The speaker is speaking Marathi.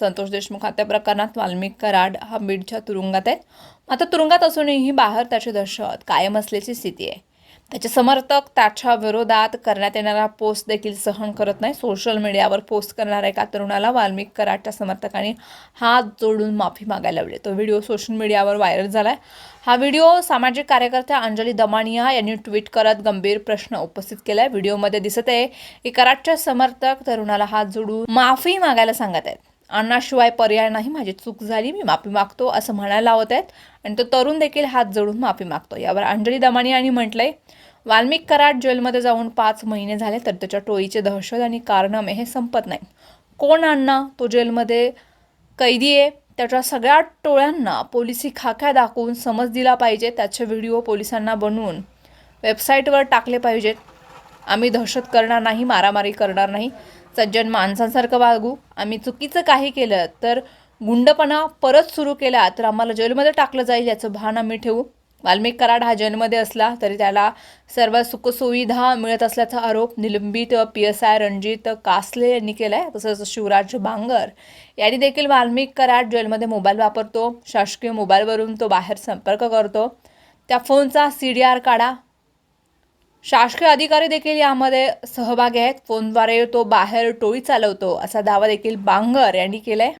संतोष देशमुख हत्या प्रकरणात वाल्मिक कराड हा बीडच्या तुरुंगात आहेत आता तुरुंगात असूनही बाहेर त्याची दहशत कायम असल्याची स्थिती आहे. त्याचे समर्थक त्याच्या विरोधात करण्यात येणारा पोस्ट देखील सहन करत नाही. सोशल मीडियावर पोस्ट करणाऱ्या एका तरुणाला वाल्मिक कराडच्या समर्थकांनी हात जोडून माफी मागायला लावली. तो व्हिडिओ सोशल मीडियावर व्हायरल झाला आहे हा व्हिडिओ सामाजिक कार्यकर्त्या अंजली दमानिया यांनी ट्विट करत गंभीर प्रश्न उपस्थित केला आहे व्हिडिओमध्ये दिसत आहे की कराडच्या समर्थक तरुणाला हात जोडून माफी मागायला सांगत आहेत. अण्णाशिवाय पर्याय नाही माझी चूक झाली मी माफी मागतो असं म्हणायला होत आहेत. आणि तो तरुण देखील हात जोडून माफी मागतो. यावर अंजली दमानी यांनी म्हटलंय वाल्मिक कराड जेलमध्ये जाऊन पाच महिने झाले तर त्याच्या टोळीचे दहशत आणि कारनामे हे संपत नाही कोण अण्णा? तो जेलमध्ये कैदी आहे. त्याच्या सगळ्या टोळ्यांना पोलिसी खाक्या दाखवून समज दिला पाहिजे. त्याचे व्हिडिओ पोलिसांना बनवून वेबसाईटवर टाकले पाहिजेत. आम्ही दहशत करणार नाही मारामारी करणार नाही. सज्जन माणसांसारखं वागू. आम्ही चुकीचं काही केलं तर गुंडपणा परत सुरू केला तर आम्हाला जेलमध्ये टाकलं जाईल याचं भान आम्ही ठेवू. वाल्मिक कराड हा जेलमध्ये असला तरी त्याला सर्व सुखसुविधा मिळत असल्याचा आरोप निलंबित P S I Ranjit Kasle यांनी केला आहे तसंच शिवराज बांगर यांनी देखील वाल्मिक कराड जेलमध्ये मोबाईल वापरतो. शासकीय मोबाईलवरून तो बाहेर संपर्क करतो. त्या फोनचा सी डी आर काढा. शासकीय अधिकारी देखील यामध्ये सहभागी आहेत. फोनद्वारे तो बाहेर टोळी चालवतो असा दावा देखील बांगर यांनी केलाय.